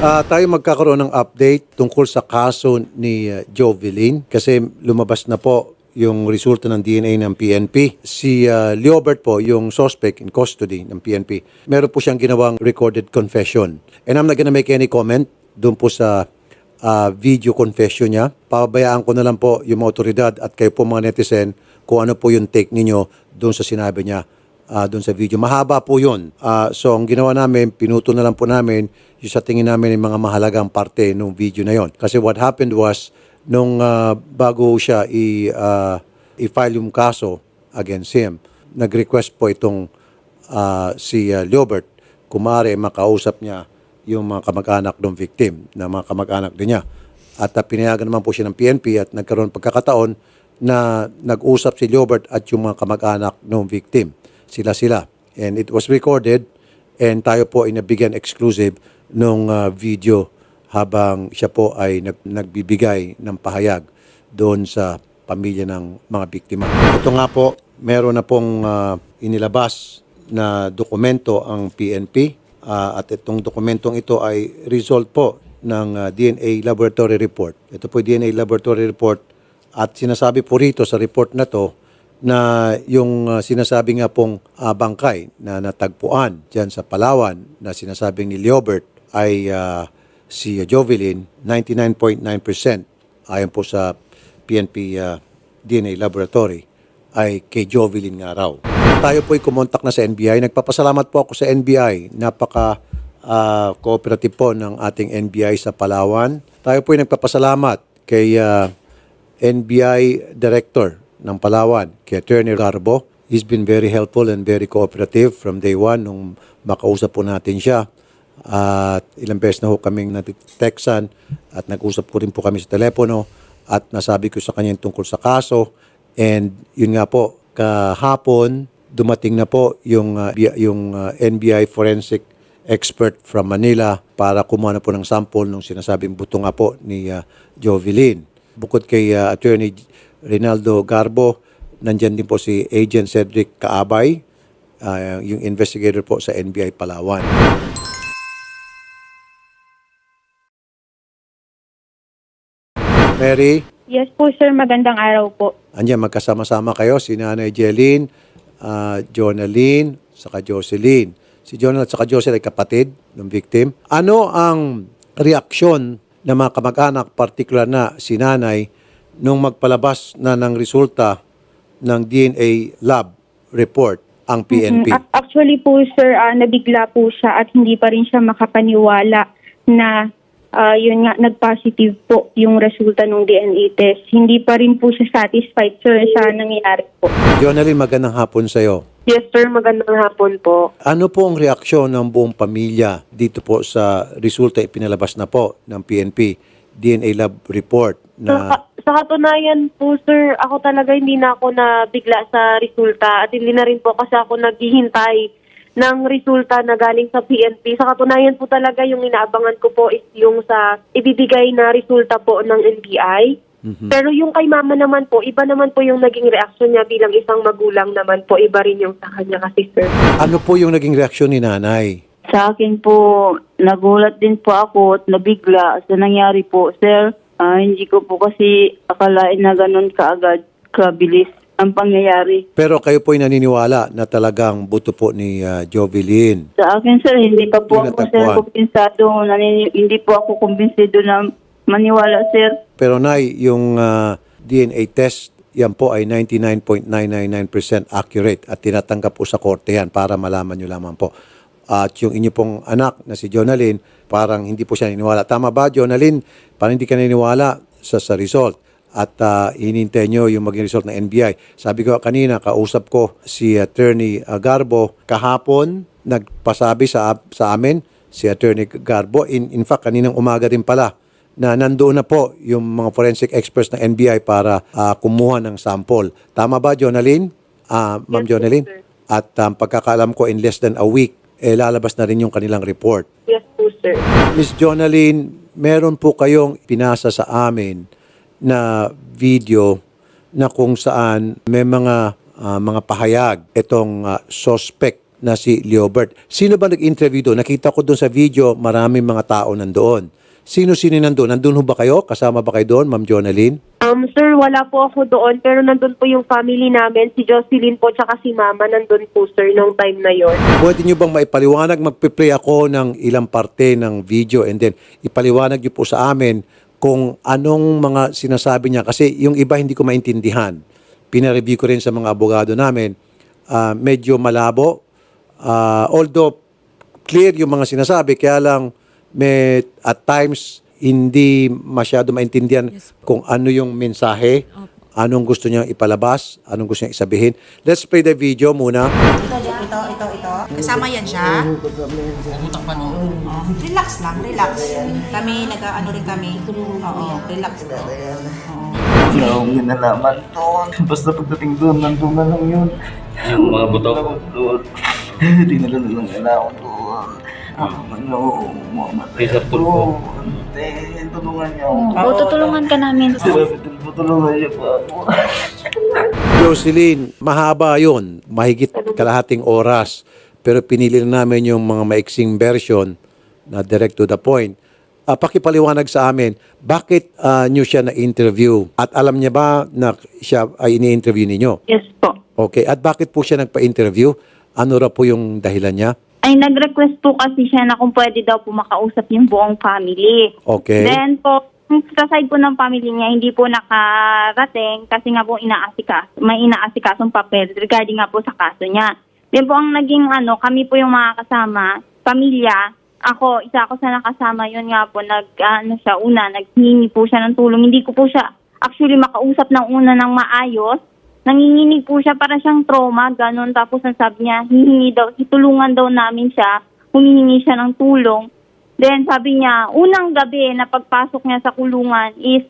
Ah, tayo magkakaroon ng update tungkol sa kaso ni uh, Jovelyn kasi lumabas na po yung resulta ng DNA ng PNP. Si uh, Leobert po, yung suspect in custody ng PNP, meron po siyang ginawang recorded confession. And I'm not gonna make any comment doon po sa ah, video confession niya. Pabayaan ko na lang po yung mga otoridad at kayo po mga netizen kung ano po yung take ninyo doon sa sinabi niya ah, doon sa video. Mahaba po yun. Ah, so, ang ginawa namin, pinuto na lang po namin yung sa tingin namin yung mga mahalagang parte ng video na yon. Kasi what happened was, nung ah, bago siya i, ah, i-file yung kaso against him, nag-request po itong ah, si ah, Leobert, kumare makausap niya yung mga kamag-anak ng victim, na mga kamag-anak din niya. At uh, pinayagan naman po siya ng PNP at nagkaroon pagkakataon na nag-usap si Leobert at yung mga kamag-anak ng victim. Sila-sila. And it was recorded and tayo po ay nabigyan exclusive nung uh, video habang siya po ay nag- nagbibigay ng pahayag doon sa pamilya ng mga biktima. Ito nga po, meron na pong uh, inilabas na dokumento ang PNP Ah, at itong dokumentong ito ay result po ng ah, DNA laboratory report. Ito po yung DNA laboratory report at sinasabi po rito sa report na to na yung ah, sinasabi nga pong ah, bangkay na natagpuan dyan sa Palawan na sinasabing ni Leobert ay ah, si Jovelyn 99.9% ayon po sa PNP ah, DNA laboratory ay kay Jovelyn nga raw. Tayo po ay kumontak na sa NBI. Nagpapasalamat po ako sa NBI. Napaka ah, cooperative po ng ating NBI sa Palawan. Tayo po ay nagpapasalamat kay ah, NBI Director ng Palawan, kay Attorney Garbo. He's been very helpful and very cooperative from day one nung makausap po natin siya. At ilang beses na ho kaming nag-textan at nag-usap po rin po kami sa telepono at nasabi ko sa kanya tungkol sa kaso. And yun nga po, kahapon dumating na po yung, uh, yung uh, NBI forensic expert from Manila para kumuha na po ng sample nung sinasabing buto nga po ni uh, Jovelyn. Bukod kay uh, Attorney Rinaldo Garbo, nandyan din po si Agent Cedric Kaabay, uh, yung investigator po sa NBI Palawan. Mary, Yes po sir, magandang araw po. Andiyan, magkasama-sama kayo, si Nanay Jeline, uh, Jonalyn, saka Jocelyn. Si Jonal at saka Jocelyn ay kapatid ng victim. Ano ang reaksyon ng mga kamag-anak, particular na si Nanay, nung magpalabas na ng resulta ng DNA lab report ang PNP? Mm, ac- Actually po sir, ah, nabigla po siya at hindi pa rin siya makapaniwala na ah, yun nga, nag-positive po yung resulta ng DNA test. Hindi pa rin po siya satisfied sir sa nangyayari po. Jonalyn, magandang hapon sa'yo. Yes, sir. Magandang hapon po. Ano po ang reaksyon ng buong pamilya dito po sa resulta ipinalabas na po ng PNP DNA lab report Sa, na ka- sa katunayan po, sir, ako talaga hindi na ako nabigla sa resulta at hindi na rin po kasi ako naghihintay ng resulta na galing sa PNP. Sa katunayan po talaga yung inaabangan ko po is yung sa ibibigay na resulta po ng NBI. Pero yung kay mama naman po, iba naman po yung naging reaksyon niya bilang isang magulang naman po. Iba rin yung sa kanya kasi, sir. ano po yung naging reaksyon ni nanay? Sa akin po, nagulat din po ako at nabigla sa nangyari po. Sir, ah, hindi ko po kasi akalain na ganun kaagad, kabilis ang pangyayari. Pero kayo po ay naniniwala na talagang buto po ni uh, Jovelyn. Sa akin, sir, hindi pa po ako, sir, natagpuan. kumpensado. Nanini- hindi po ako kumpensado na maniwala, sir. Pero nay, yung uh, DNA test, yan po ay 99.999% accurate at tinatanggap po sa korte yan para malaman nyo lamang po. At yung inyo pong anak na si Jonalyn, parang hindi po siya naniniwala. Tama ba, Jonalyn? Parang hindi ka naniniwala sa, sa result at uh, hinintay nyo yung maging result ng NBI. Sabi ko kanina, kausap ko si Attorney uh, Garbo kahapon, nagpasabi sa, sa amin si Attorney Garbo. In, in fact, kaninang umaga din pala na nandoon na po yung mga forensic experts ng NBI para ah, kumuha ng sample. Tama ba, Jonalyn? Ah, Ma'am Yes, Jonalyn? At um, pagkakaalam ko, in less than a week, eh, lalabas na rin yung kanilang report. Yes po, sir. Miss Jonalyn, meron po kayong pinasa sa amin na video na kung saan may mga ah, mga pahayag itong ah, suspect na si Leobert. Sino ba nag-interview doon? Nakita ko doon sa video, maraming mga tao nandoon. Sino-sino nandoon? Nandun ho ba kayo? Kasama ba kayo doon, Ma'am Jonalyn? Um, sir, wala po ako doon, pero nandun po yung family namin, si Jocelyn po, tsaka si Mama, nandun po, sir, nung time na yon. Pwede nyo bang maipaliwanag? Magpe-play ako ng ilang parte ng video and then ipaliwanag nyo po sa amin kung anong mga sinasabi niya. Kasi yung iba hindi ko maintindihan. Pina-review ko rin sa mga abogado namin. Ah, medyo malabo. Ah, although clear yung mga sinasabi, kaya lang may at times hindi masyado maintindihan kung ano yung mensahe, anong gusto niyang ipalabas, anong gusto niyang isabihin. Let's play the video muna. Ito, ito, ito, ito. Kasama yan siya. Oh, relax lang, relax. Kami, nag-ano rin kami. Oo, relax lang. Oo. Wala akong ginalaman doon. Basta pagdating doon, nandun na lang yun. Yung mga buto. Doon. Na lang nila ako doon. Ano, mamatay Isa ako. pulpo. Ante, tulungan niyo ako. Oo, tutulungan ka namin. Sinabi, tutulungan niyo pa ako. Jocelyn, mahaba yon, mahigit kalahating oras. Pero pinili na namin yung mga maiksing version na direct to the point. Ah, pakipaliwanag sa amin, bakit ah, nyo siya na-interview? At alam niya ba na siya ay ini-interview ninyo? Yes po. Okay. At bakit po siya nagpa-interview? Ano raw po yung dahilan niya? Ay, nag-request po kasi siya na kung pwede daw po makausap yung buong family. Okay. Then po, sa side po ng family niya, hindi po nakarating kasi nga po inaasikas, may inaasikasong papel regarding nga po sa kaso niya. Then po ang naging ano, kami po yung mga kasama, pamilya, ako, isa ako sa nakasama, yun nga po, nag, ano siya, una, naghingi po siya ng tulong. Hindi ko po siya actually makausap ng una ng maayos. Nanginginig po siya para siyang trauma, ganun. Tapos ang sabi niya, hihingi daw, itulungan daw namin siya, humihingi siya ng tulong. Then sabi niya, unang gabi na pagpasok niya sa kulungan is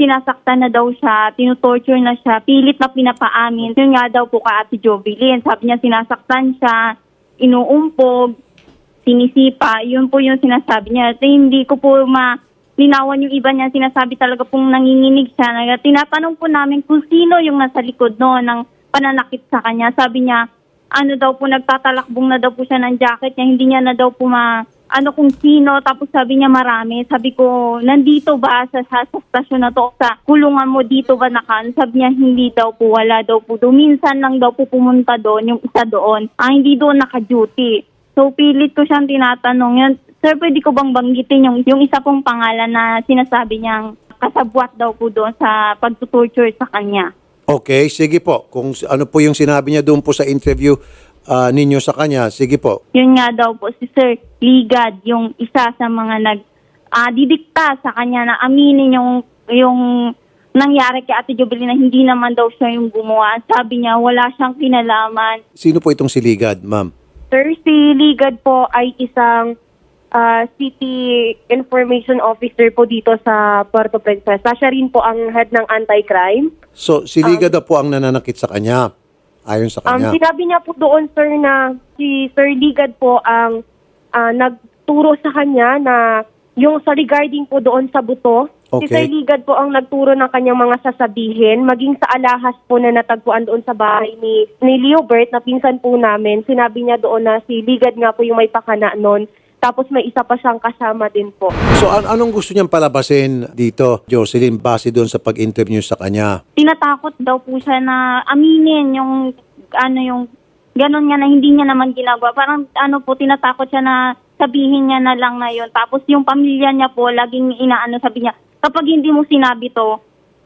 sinasaktan na daw siya, tinutorture na siya, pilit na pinapaamin. Yun nga daw po ka Ate Jovelyn. Sabi niya sinasaktan siya, inuumpog, sinisipa. Yun po yung sinasabi niya. At hindi ko po ma linawan yung iba niya. Sinasabi talaga pong nanginginig siya. Nag- Tinatanong po namin kung sino yung nasa likod no, ng pananakit sa kanya. Sabi niya, ano daw po, nagtatalakbong na daw po siya ng jacket niya. Hindi niya na daw po ma, ano kung sino. Tapos sabi niya marami. Sabi ko, nandito ba sa, sa, sa stasyon na to? Sa kulungan mo dito ba nakan? Sabi niya, hindi daw po, wala daw po. doon. Minsan lang daw po pumunta doon, yung isa doon. Ah, hindi doon naka-duty. So, pilit ko siyang tinatanong yun. Sir, pwede ko bang banggitin yung, yung isa pong pangalan na sinasabi niyang kasabwat daw po doon sa pagtutorture sa kanya? Okay, sige po. Kung s- ano po yung sinabi niya doon po sa interview ah, ninyo sa kanya, sige po. Yun nga daw po si Sir Ligad, yung isa sa mga nag ah, didikta sa kanya na aminin yung yung nangyari kay Ate Jubilin na hindi naman daw siya yung gumawa. Sabi niya wala siyang kinalaman. Sino po itong si Ligad, ma'am? Sir, si Ligad po ay isang ah, city information officer po dito sa Puerto Princesa. Siya rin po ang head ng anti-crime. So, si Ligad daw po ang nananakit sa kanya. Ayon sa Um, kanya. sinabi niya po doon, sir, na si Sir Ligad po ang ah, nagturo sa kanya na yung sa regarding po doon sa buto. Si Okay. Sir Ligad po ang nagturo ng kanyang mga sasabihin, maging sa alahas po na natagpuan doon sa bahay ni, ni Leobert na pinsan po namin. Sinabi niya doon na si Ligad nga po yung may pakana noon. Tapos may isa pa siyang kasama din po. So, an- anong gusto niyang palabasin dito, Jocelyn, base doon sa pag-interview sa kanya? Tinatakot daw po siya na aminin yung ano yung ganon nga na hindi niya naman ginagawa. Parang ano po, tinatakot siya na sabihin niya na lang na yun. Tapos yung pamilya niya po, laging inaano sabi niya, kapag hindi mo sinabi to,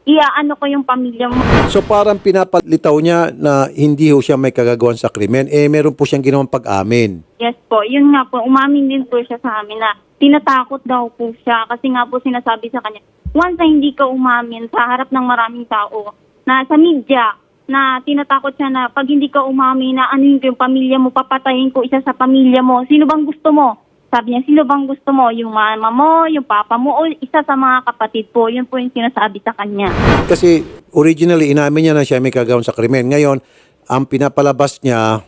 iaano ko yung pamilya mo. So, parang pinapalitaw niya na hindi ho siya may kagagawan sa krimen. Eh, meron po siyang ginawang pag-amin. Yes po, yun nga po, umamin din po siya sa amin na tinatakot daw po siya kasi nga po sinasabi sa kanya, once na hindi ka umamin sa harap ng maraming tao, na sa media, na tinatakot siya na pag hindi ka umamin na ano yung pamilya mo, papatayin ko isa sa pamilya mo, sino bang gusto mo? Sabi niya, sino bang gusto mo? Yung mama mo, yung papa mo, o isa sa mga kapatid po. Yun po yung sinasabi sa kanya. Kasi originally, inamin niya na siya may kagagawan sa krimen. Ngayon, ang pinapalabas niya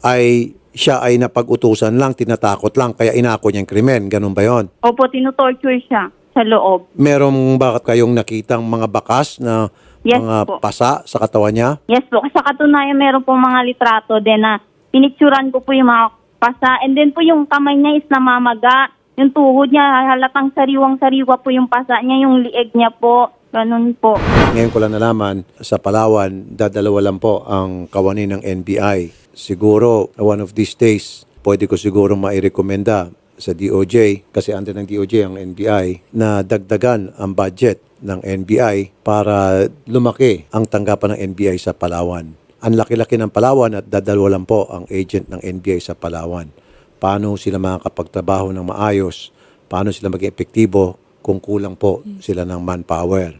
ay siya ay napag-utusan lang, tinatakot lang, kaya inako niya yung krimen. Ganun ba yon? Opo, tinutorture siya sa loob. Merong ba kayong nakitang mga bakas na Yes mga po. pasa sa katawan niya? Yes po, sa katunayan meron pong mga litrato din na pinicturan ko po yung mga pasa. And then po yung kamay niya is namamaga. Yung tuhod niya, halatang sariwang-sariwa po yung pasa niya, yung lieg niya po. Ganun po. Ngayon ko lang nalaman, sa Palawan, dadalawa lang po ang kawani ng NBI. Siguro, one of these days, pwede ko siguro mairekomenda sa DOJ, kasi under ng DOJ ang NBI, na dagdagan ang budget ng NBI para lumaki ang tanggapan ng NBI sa Palawan. Ang laki-laki ng Palawan at dadalawa lang po ang agent ng NBI sa Palawan. Paano sila makakapagtrabaho ng maayos? Paano sila maging epektibo kung kulang po sila ng manpower?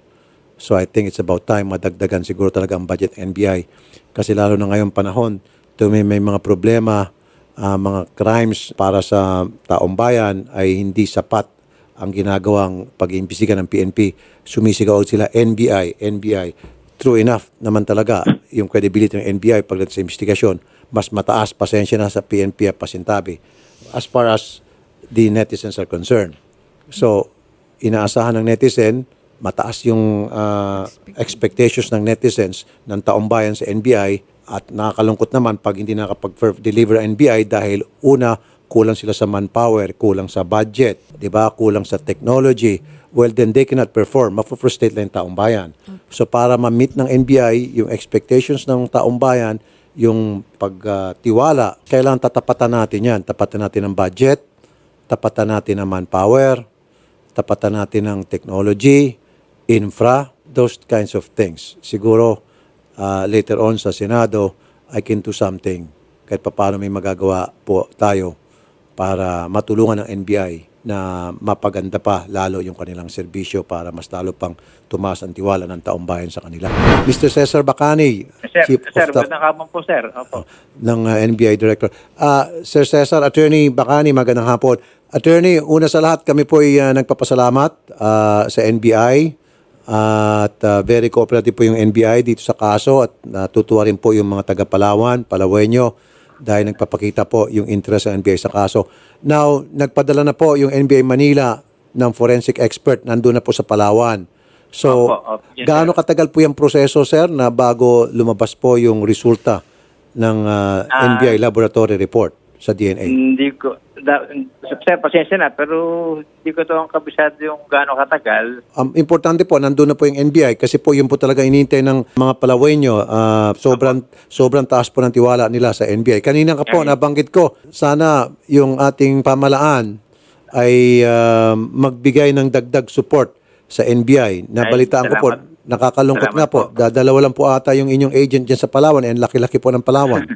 So I think it's about time madagdagan siguro talaga ang budget ng NBI. Kasi lalo na ngayong panahon, may, may mga problema, ah, mga crimes para sa taong bayan ay hindi sapat ang ginagawang pag-iimbestiga ng PNP. Sumisigaw sila NBI, NBI. True enough naman talaga yung credibility ng NBI pagdating sa investigasyon. Mas mataas, pasensya na sa PNP at pasintabi as far as the netizens are concerned. So, inaasahan ng netizen, mataas yung ah, expectations ng netizens ng taong bayan sa NBI at nakakalungkot naman pag hindi nakapag-deliver ang NBI dahil una, kulang sila sa manpower, kulang sa budget, di ba? kulang sa technology. Well, then they cannot perform. Mapufrustrate lang taong bayan. So para ma-meet ng NBI yung expectations ng taong bayan, yung pagtiwala, kailangan tatapatan natin yan. Tapatan natin ang budget, tapatan natin ang manpower, tapatan natin ng technology, infra, those kinds of things. Siguro uh, later on sa Senado, I can do something kahit paano may magagawa po tayo para matulungan ng NBI na mapaganda pa lalo yung kanilang serbisyo para mas lalo pang tumaas ang tiwala ng taong bayan sa kanila. Mr. Cesar Bacani, Sir, Chief sir, of Staff po, sir. Opo. ng uh, NBI Director. Ah, Sir Cesar, Attorney Bacani, magandang hapon. Attorney, una sa lahat, kami po ay uh, nagpapasalamat ah, sa NBI at ah, very cooperative po yung NBI dito sa kaso at natutuwa rin po yung mga taga Palawan, Palawenyo dahil nagpapakita po yung interest ng NBI sa kaso. Now, nagpadala na po yung NBI Manila ng forensic expert nandun na po sa Palawan. So, Opo, opo. Yes, gaano sir. katagal po yung proseso, sir, na bago lumabas po yung resulta ng ah, Ah. NBI laboratory report sa DNA? Hindi ko, da, sir, pasensya na, pero hindi ko to ang kabisado yung gaano katagal. Um, importante po, nandun na po yung NBI kasi po yun po talaga inintay ng mga Palawenyo. Ah, sobrang, sobrang taas po ng tiwala nila sa NBI. Kanina ka po, nabanggit ko, sana yung ating pamalaan ay ah, magbigay ng dagdag support sa NBI. Nabalitaan ko po, nakakalungkot Salamat nga po. po. Dadalawa lang po ata yung inyong agent dyan sa Palawan. And laki-laki po ng Palawan.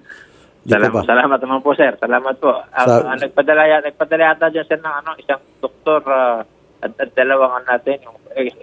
Salamat, salamat naman po, sir. Salamat po. Ang Sa- ang nagpadala, ya- nagpadala yata dyan, sir, ng ano, isang doktor ah, at, at dalawang ano natin, yung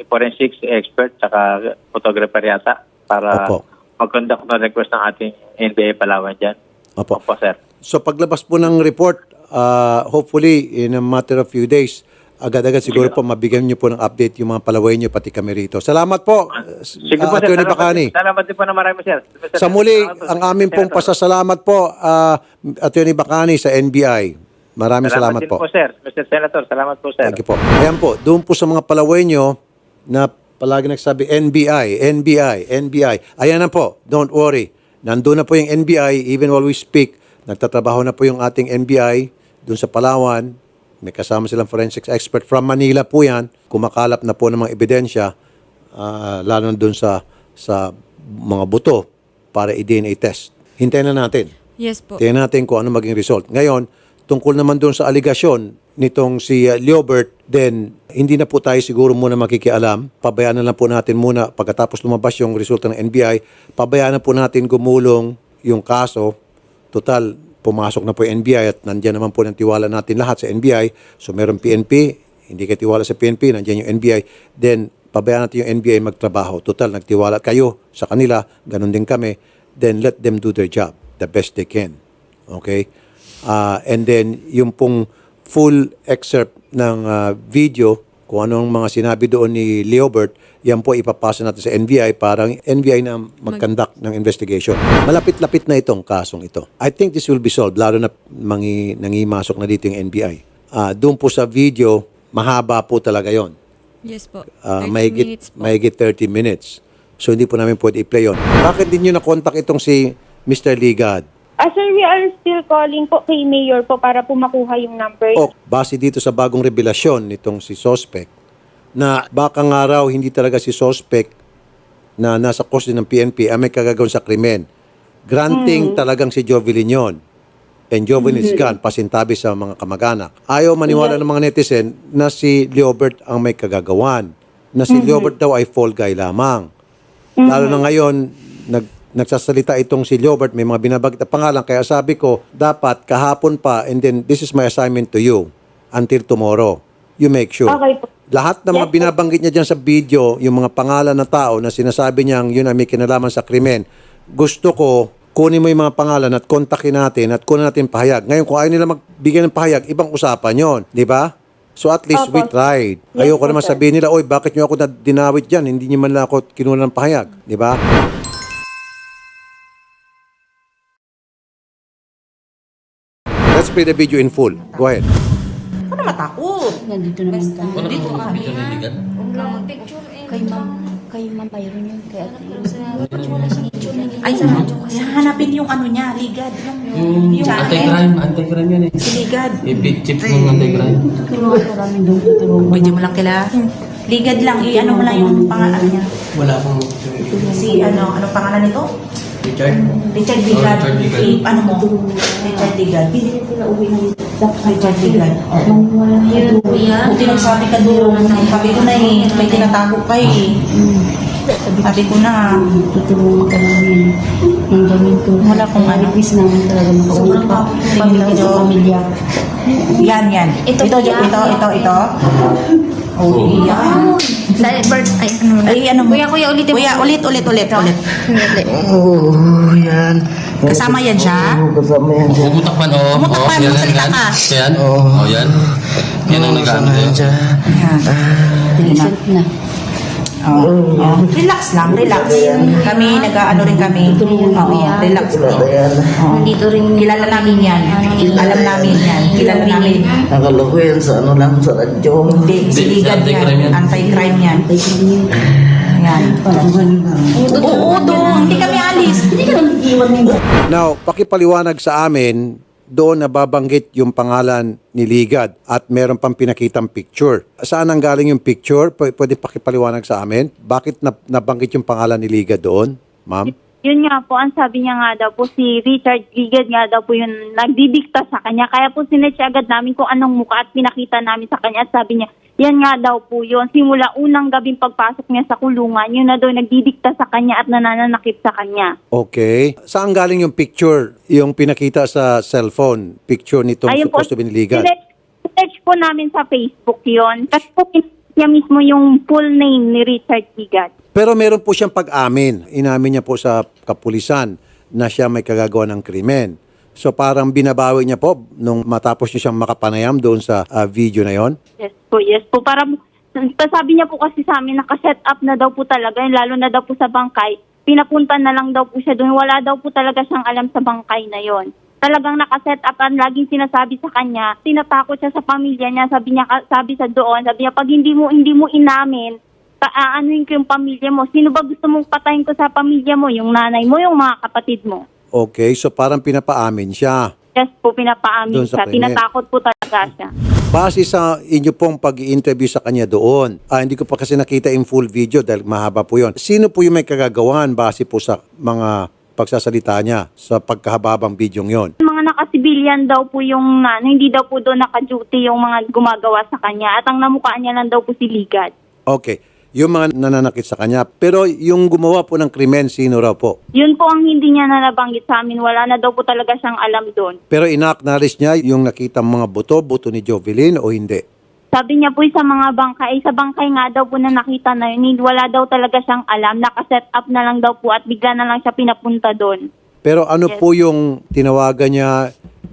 forensics expert, saka photographer yata, para Opo. mag-conduct ng request ng ating NBA Palawan dyan. Opo. Opo, sir. So paglabas po ng report, uh, hopefully in a matter of few days, agad-agad siguro po mabigyan niyo po ng update yung mga palaway niyo pati kami rito. Salamat po, uh, Sige po, sir. Attorney Salamat, Bacani. salamat din po na marami, sir. Sa muli, Salamat po, ang aming pong Senator. pasasalamat po, uh, Attorney Bacani sa NBI. Maraming salamat, din po. po, sir. Mr. Senator, salamat po, sir. Thank you po. Ayan po, doon po sa mga palaway nyo na palagi nagsabi NBI, NBI, NBI. Ayan na po, don't worry. Nandun na po yung NBI, even while we speak, nagtatrabaho na po yung ating NBI doon sa Palawan. May kasama silang forensics expert from Manila po yan. Kumakalap na po ng mga ebidensya, ah, lalo na doon sa, sa mga buto para i-DNA test. Hintayin na natin. Yes po. Tingnan natin kung ano maging result. Ngayon, tungkol naman doon sa aligasyon nitong si uh, Liobert, then hindi na po tayo siguro muna makikialam. Pabayaan na lang po natin muna pagkatapos lumabas yung resulta ng NBI, pabayaan na po natin gumulong yung kaso. Total, pumasok na po yung NBI at nandyan naman po ng tiwala natin lahat sa NBI. So meron PNP, hindi kayo tiwala sa PNP, nandyan yung NBI. Then, pabayaan natin yung NBI magtrabaho. Total, nagtiwala kayo sa kanila, ganun din kami. Then let them do their job the best they can. Okay? Ah, and then, yung pong full excerpt ng ah, video, kung anong mga sinabi doon ni Leobert, yan po ipapasa natin sa NBI para ang NBI na mag-conduct ng investigation. Malapit-lapit na itong kasong ito. I think this will be solved, lalo na mangi, nangimasok na dito yung NBI. Ah, doon po sa video, mahaba po talaga yon. Yes po. 30 mahigit, minutes po. mahigit 30 minutes. So hindi po namin pwede i-play yun. Bakit din nyo na-contact itong si Mr. Ligad? Ah, sir, we are still calling po kay Mayor po para po makuha yung number. O, base dito sa bagong revelasyon nitong si Sospek, na baka nga raw hindi talaga si Sospek na nasa custody ng PNP ang may kagagawin sa krimen. Granting talagang si Jovelyn yun. And Jovelyn is gone, pasintabi sa mga kamag-anak. Ayaw maniwala ng mga netizen na si Leobert ang may kagagawan. Na si Leobert daw ay fall guy lamang. Lalo na ngayon, nag, nagsasalita itong si Leobert, may mga binabagit na pangalan. Kaya sabi ko, dapat kahapon pa, and then this is my assignment to you until tomorrow. You make sure. Okay. Lahat ng mga binabanggit niya dyan sa video, yung mga pangalan ng tao na sinasabi niyang yun ay may kinalaman sa krimen, gusto ko kunin mo yung mga pangalan at kontakin natin at kunin natin pahayag. Ngayon, kung ayaw nila magbigay ng pahayag, ibang usapan yon, di ba? So at least we tried. Ayoko naman sabihin nila, oy, bakit niyo ako na dinawit dyan? Hindi niyo man lang ako kinuha ng pahayag. Di ba? Play the video in full. Go ahead. Ako na matakot. Nandito naman kami. Dito kami. Kay ma'am, kay ma'am mayroon yun. Kay ate yun. Ay, sa hanapin yung ano niya, ligad. Yung, Yung anti-crime, anti-crime yan eh. Si ligad. I-beat chip ng anti-crime. Turuan ko kami doon. Turuan Pwede mo lang kila. Ligad lang, i-ano mo lang yung pangalan niya. Wala akong Si ano, ano pangalan nito? Richard. Richard Ligad. Oh, Richard Ligad. I- ano mo? Richard Ligad. Sila uwi na. Richard Ligad. Nang wala na yun, kuya. Buti nagsabi ka doon. Sabi ko na eh, may tinatago ka eh. Sabi ko na. Tutulungan ka namin. Ang gawin ko. Wala akong ano. Request namin talaga makauwi pa. Pamilya sa pamilya. Yan, yan. Ito, ito, ito, ito, ito. Oh, yan. Dahil bird, ay ano. Ay, ano mo? Kuya, kuya, ulitin mo. Kuya, ulit, ulit, ulit, ulit. Oh, yan. Kasama yan siya? Oo, kasama yan siya. Umutakpan, oo. Umutakpan, Oo, yan, magsalita yan. ka. Yan. Oh, yan. Yan ang nag-ano yan. Yan. Result na. Oh, oh. Relax lang, relax. Kami, nag-ano rin kami. Oo, relax lang. Oo. Nandito rin. Kilala namin yan. Alam namin yan. Kilala namin. Akala ko yan sa ano lang, sa radyo. Hindi, si Hindi, Ligad anti-crime yan. Anti-crime yan. Yan. Oo, doon. Hindi kami alis. Hindi kami Now, pakipaliwanag sa amin, doon nababanggit yung pangalan ni Ligad at meron pang pinakitang picture. Saan ang galing yung picture? P- pwede pakipaliwanag sa amin? Bakit na- nabanggit yung pangalan ni Ligad doon, ma'am? Yun nga po, ang sabi niya nga daw po, si Richard Gigad nga daw po yung nagdidikta sa kanya. Kaya po sinetsi agad namin kung anong muka at pinakita namin sa kanya. At sabi niya, yan nga daw po yun. Simula unang gabing pagpasok niya sa kulungan, yun na daw nagdidikta sa kanya at nananakit sa kanya. Okay. Saan galing yung picture? Yung pinakita sa cellphone? Picture nitong Ayun po, supposed to be ni Ligad? sinerch- sinerch po namin sa Facebook yon Kasi po niya mismo yung full name ni Richard Gigad. Pero meron po siyang pag-amin. Inamin niya po sa kapulisan na siya may kagagawa ng krimen. So parang binabawi niya po nung matapos niya siyang makapanayam doon sa ah, video na yon. Yes po, yes po. Para sabi niya po kasi sa amin, nakaset up na daw po talaga, lalo na daw po sa bangkay. Pinapunta na lang daw po siya doon. Wala daw po talaga siyang alam sa bangkay na yon. Talagang nakaset up ang laging sinasabi sa kanya. Tinatakot siya sa pamilya niya. Sabi niya, sabi sa doon, sabi niya, pag hindi mo, hindi mo inamin, paaanuin ko yung pamilya mo. Sino ba gusto mong patayin ko sa pamilya mo? Yung nanay mo, yung mga kapatid mo. Okay, so parang pinapaamin siya. Yes po, pinapaamin Doon sa siya. krimen. Tinatakot po talaga siya. Base sa inyo pong pag interview sa kanya doon, ah, hindi ko pa kasi nakita in full video dahil mahaba po yon. Sino po yung may kagagawan base po sa mga pagsasalita niya sa pagkahababang video yon? Mga nakasibilyan daw po yung ano, hindi daw po doon naka-duty yung mga gumagawa sa kanya at ang namukha niya lang daw po si Ligad. Okay, yung mga nananakit sa kanya. Pero yung gumawa po ng krimen, sino raw po? Yun po ang hindi niya na nabanggit sa amin. Wala na daw po talaga siyang alam doon. Pero ina-acknowledge niya yung nakita mga buto, buto ni Jovelyn o hindi? Sabi niya po sa mga bangkay, sa bangkay nga daw po na nakita na yun, wala daw talaga siyang alam. Nakaset up na lang daw po at bigla na lang siya pinapunta doon. Pero ano Yes. po yung tinawagan niya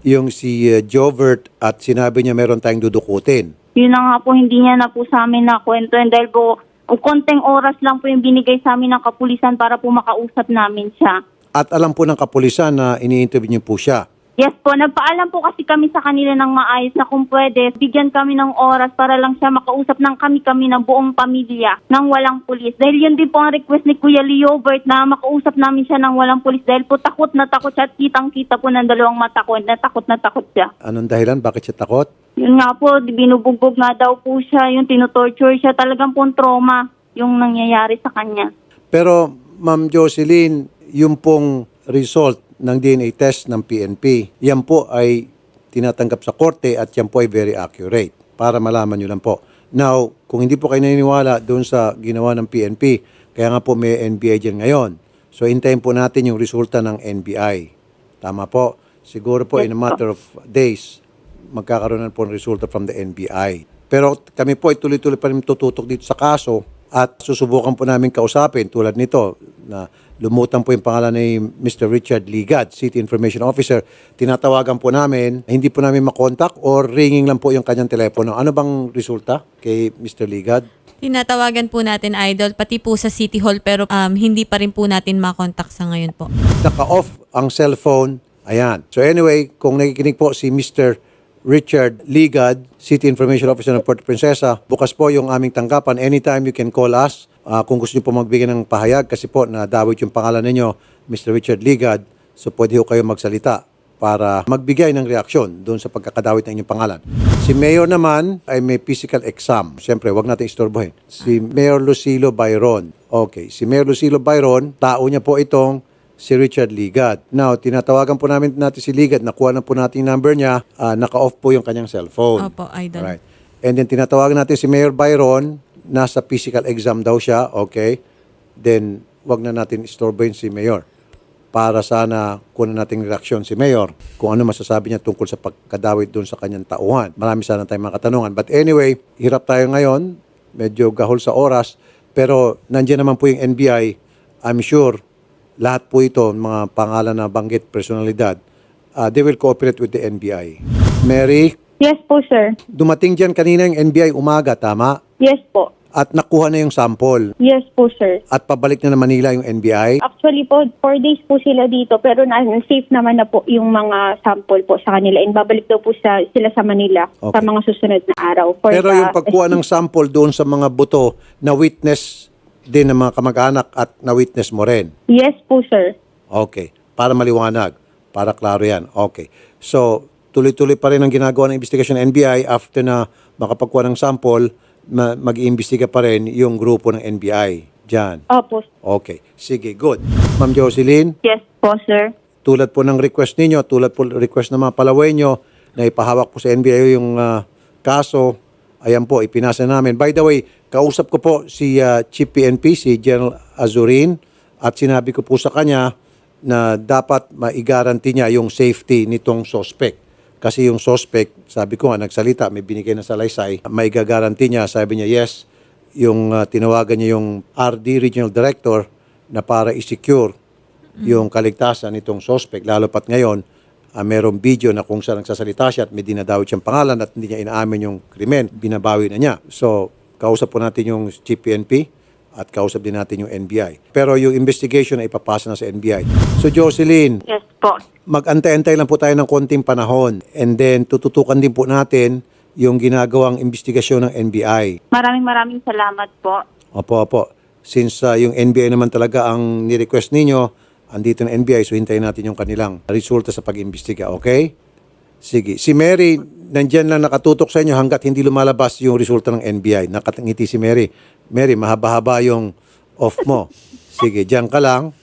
yung si uh, Jovert at sinabi niya meron tayong dudukutin? Yun na nga po, hindi niya na po sa amin nakwento. And dahil po, o konting oras lang po yung binigay sa amin ng kapulisan para po makausap namin siya. At alam po ng kapulisan na ini-interview niyo po siya. Yes po, nagpaalam po kasi kami sa kanila ng maayos na kung pwede, bigyan kami ng oras para lang siya makausap ng kami-kami ng buong pamilya ng walang pulis. Dahil yun din po ang request ni Kuya Leobert na makausap namin siya ng walang pulis dahil po takot na takot siya at kitang-kita po ng dalawang mata ko na takot na takot siya. Anong dahilan? Bakit siya takot? Yun nga po, binubugbog nga daw po siya, yung tinutorture siya, talagang pong trauma yung nangyayari sa kanya. Pero, Ma'am Jocelyn, yung pong result ng DNA test ng PNP, yan po ay tinatanggap sa korte at yan po ay very accurate para malaman nyo lang po. Now, kung hindi po kayo naniniwala doon sa ginawa ng PNP, kaya nga po may NBI dyan ngayon. So, hintayin po natin yung resulta ng NBI. Tama po. Siguro po in a matter of days, magkakaroon na po ng resulta from the NBI. Pero kami po ay tuloy-tuloy pa rin tututok dito sa kaso at susubukan po namin kausapin tulad nito na lumutan po yung pangalan ni Mr. Richard Ligad, City Information Officer. Tinatawagan po namin, hindi po namin makontak or ringing lang po yung kanyang telepono. Ano bang resulta kay Mr. Ligad? Tinatawagan po natin, Idol, pati po sa City Hall, pero um, hindi pa rin po natin makontak sa ngayon po. Naka-off ang cellphone. Ayan. So anyway, kung nakikinig po si Mr. Richard Ligad, City Information Officer ng Puerto Princesa, bukas po yung aming tanggapan. Anytime you can call us. Ah, kung gusto niyo po magbigay ng pahayag kasi po nadawit yung pangalan ninyo, Mr. Richard Ligad, so pwede ho kayo magsalita para magbigay ng reaksyon doon sa pagkakadawit ng inyong pangalan. Si Mayor naman ay may physical exam. Siyempre, wag natin istorbohin. Si Mayor Lucilo Byron. Okay, si Mayor Lucilo Byron, tao niya po itong si Richard Ligad. Now, tinatawagan po namin natin si Ligad, nakuha na po natin yung number niya, ah, naka-off po yung kanyang cellphone. Opo, Idol. Alright. And then tinatawagan natin si Mayor Byron, nasa physical exam daw siya, okay? Then, wag na natin istorbohin si Mayor para sana kunan nating reaksyon si Mayor kung ano masasabi niya tungkol sa pagkadawit doon sa kanyang tauhan. Marami sana tayong mga katanungan. But anyway, hirap tayo ngayon, medyo gahol sa oras, pero nandiyan naman po yung NBI. I'm sure lahat po ito, mga pangalan na banggit, personalidad, uh, they will cooperate with the NBI. Mary, Yes po, sir. dumating dyan kanina yung NBI umaga, tama? Yes po. At nakuha na yung sample. Yes po, sir. At pabalik na na Manila yung NBI. Actually po, four days po sila dito pero na, safe naman na po yung mga sample po sa kanila and babalik daw po sa, sila sa Manila Okay. sa mga susunod na araw. For Pero the- yung pagkuha ng sample doon sa mga buto na witness din ng mga kamag-anak at na witness mo rin. Yes po, sir. Okay. Para maliwanag. Para klaro yan. Okay. So, tuloy-tuloy pa rin ang ginagawa ng investigasyon ng NBI after na makapagkuha ng sample, ma- mag-iimbestiga pa rin yung grupo ng NBI. Diyan. Opo. Okay. Sige, good. Ma'am Jocelyn, Yes po, sir. tulad po ng request ninyo, tulad po request ng mga palaway nyo na ipahawak po sa NBI yung ah, kaso, ayan po, ipinasa namin. By the way, kausap ko po si ah, Chief PNP, si General Azurin, at sinabi ko po sa kanya na dapat maigaranti niya yung safety nitong suspect. Kasi yung suspect, sabi ko nga, nagsalita, may binigay na salaysay, maigagaranti niya, sabi niya, yes, yung ah, tinawagan niya yung RD Regional Director na para i-secure yung kaligtasan nitong suspect. Lalo pat ngayon, ah, merong video na kung saan nagsasalita siya at may dinadawit siyang pangalan at hindi niya inaamin yung krimen, binabawi na niya. So, kausap po natin yung Chief PNP at kausap din natin yung NBI. Pero yung investigation ay ipapasa na sa NBI. So, Jocelyn, Yes po. mag-antay-antay lang po tayo ng konting panahon and then tututukan din po natin yung ginagawang investigasyon ng NBI. Maraming maraming salamat po. Opo, opo. Since uh, yung NBI naman talaga ang ni-request ninyo, andito ng NBI, so hintayin natin yung kanilang resulta sa pag-imbestiga, okay? Sige. Si Mary, nandyan lang nakatutok sa inyo hanggat hindi lumalabas yung resulta ng NBI. Nakatangiti si Mary. Mary, mahaba-haba yung off mo. Sige, dyan ka lang.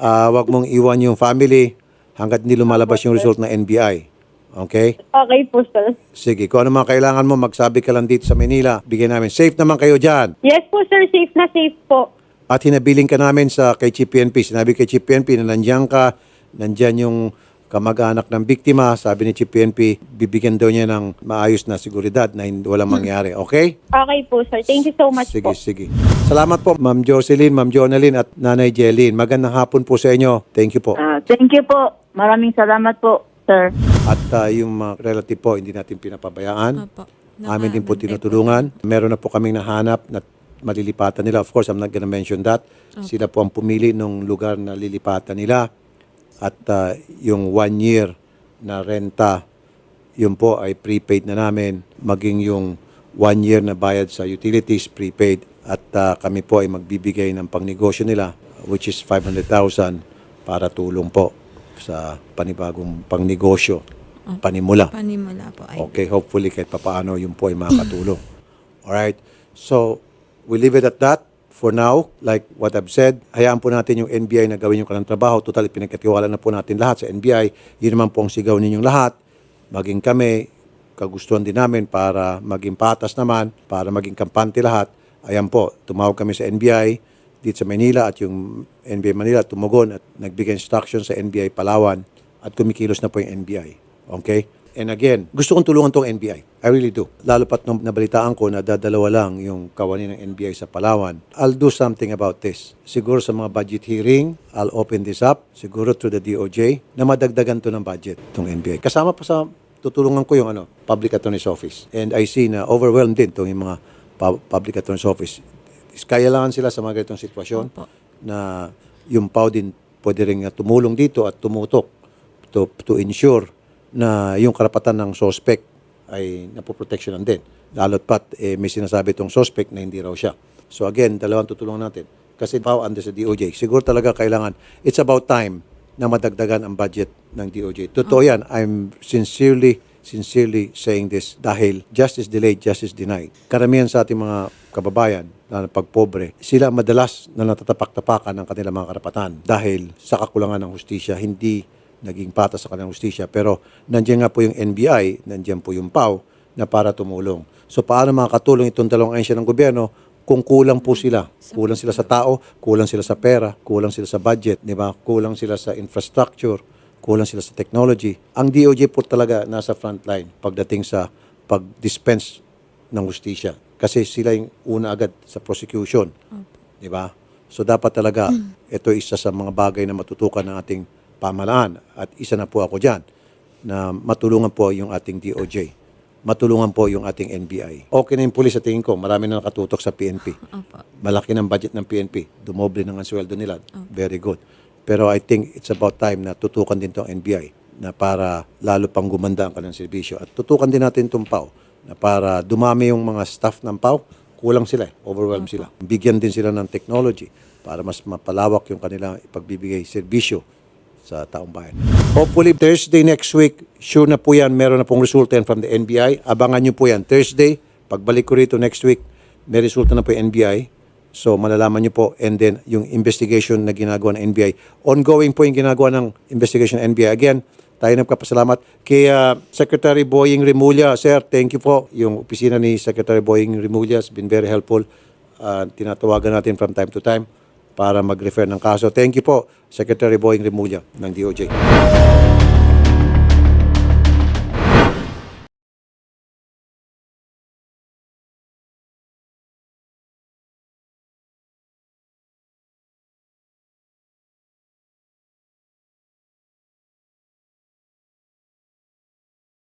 Ah, wag mong iwan yung family hanggat hindi lumalabas yung result ng NBI. Okay? Okay po, sir. Sige, kung ano mga kailangan mo, magsabi ka lang dito sa Manila. Bigyan namin. Safe naman kayo dyan. Yes po, sir. Safe na safe po. At hinabiling ka namin sa kay Chief PNP. Sinabi kay Chief PNP na nandiyan ka, nandiyan yung kamag-anak ng biktima. Sabi ni Chief PNP, bibigyan daw niya ng maayos na seguridad na hindi, walang mangyari. Okay? Okay po, sir. Thank you so much Sige, po. sige. Salamat po, Ma'am Jocelyn, Ma'am Jonalyn at Nanay Jeline. Magandang hapon po sa inyo. Thank you po. Ah, thank you po. Maraming salamat po, sir. At ah, yung mga relative po, hindi natin pinapabayaan. Opo. Amin din po tinutulungan. Meron na po kaming nahanap na malilipatan nila. Of course, I'm not gonna mention that. Sila po ang pumili ng lugar na lilipatan nila. At ah, yung one year na renta, yun po ay prepaid na namin. Maging yung one year na bayad sa utilities, prepaid. At ah, kami po ay magbibigay ng pangnegosyo nila, which is 500,000 para tulong po sa panibagong pangnegosyo, panimula. Panimula po, Idol. Okay, hopefully kahit papaano yun po ay makakatulong. Alright? So, we leave it at that for now. Like what I've said, hayaan po natin yung NBI na gawin yung kanilang trabaho. Total, pinagkatiwala na po natin lahat sa NBI. Yun naman po ang sigaw ninyong lahat. Maging kami, kagustuhan din namin para maging patas naman, para maging kampante lahat. Ayan po, tumawag kami sa NBI dito sa Manila at yung NBI Manila tumugon at nagbigay instruction sa NBI Palawan at kumikilos na po yung NBI. Okay? And again, gusto kong tulungan tong NBI. I really do. Lalo pat nung nabalitaan ko na dadalawa lang yung kawani ng NBI sa Palawan. I'll do something about this. Siguro sa mga budget hearing, I'll open this up. Siguro through the DOJ na madagdagan to ng budget tong NBI. Kasama pa sa tutulungan ko yung ano, Public Attorney's Office. And I see na overwhelmed din tong yung mga pu- Public Attorney's Office. Kailangan sila sa mga ganitong sitwasyon Opo. na yung PAW din pwede rin tumulong dito at tumutok to, to ensure na yung karapatan ng suspect ay napoproteksyonan din. Lalo't pat eh, may sinasabi itong suspect na hindi raw siya. So again, dalawang tutulungan natin. Kasi PAW under sa DOJ. Siguro talaga kailangan, it's about time na madagdagan ang budget ng DOJ. Totoo yan. I'm sincerely, sincerely saying this dahil justice delayed, justice denied. Karamihan sa ating mga kababayan na pagpobre, sila madalas na natatapak-tapakan ng kanilang mga karapatan dahil sa kakulangan ng hustisya, hindi naging patas sa kanilang hustisya. Pero nandiyan nga po yung NBI, nandiyan po yung PAW na para tumulong. So paano makakatulong itong dalawang ahensya ng gobyerno kung kulang po sila. Kulang sila sa tao, kulang sila sa pera, kulang sila sa budget, di ba? Kulang sila sa infrastructure, kulang sila sa technology. Ang DOJ po talaga nasa front line pagdating sa pag-dispense ng hustisya. Kasi sila yung una agad sa prosecution. Di ba? So dapat talaga ito isa sa mga bagay na matutukan ng ating pamalaan at isa na po ako diyan na matulungan po yung ating DOJ. Matulungan po yung ating NBI. Okay na yung pulis sa tingin ko. Marami na nakatutok sa PNP. Opo. Malaki ng budget ng PNP. Dumoble nga ang sweldo nila. Very good. Pero I think it's about time na tutukan din itong NBI na para lalo pang gumanda ang kanilang serbisyo. At tutukan din natin itong PAW na para dumami yung mga staff ng PAW. Kulang sila eh. Overwhelmed sila. Bigyan din sila ng technology para mas mapalawak yung kanilang ipagbibigay serbisyo sa taong bayan. Hopefully, Thursday next week, sure na po yan, meron na pong resulta yan from the NBI. Abangan nyo po yan. Thursday, pagbalik ko rito next week, may resulta na po yung NBI. So, malalaman nyo po. And then, yung investigation na ginagawa ng NBI. Ongoing po yung ginagawa ng investigation ng NBI. Again, tayo nagpapasalamat kay ah, Secretary Boying Remulla. Sir, thank you po. Yung opisina ni Secretary Boying Remulla has been very helpful. Ah, tinatawagan natin from time to time para mag-refer ng kaso. Thank you po, Secretary Boying Remulla ng DOJ.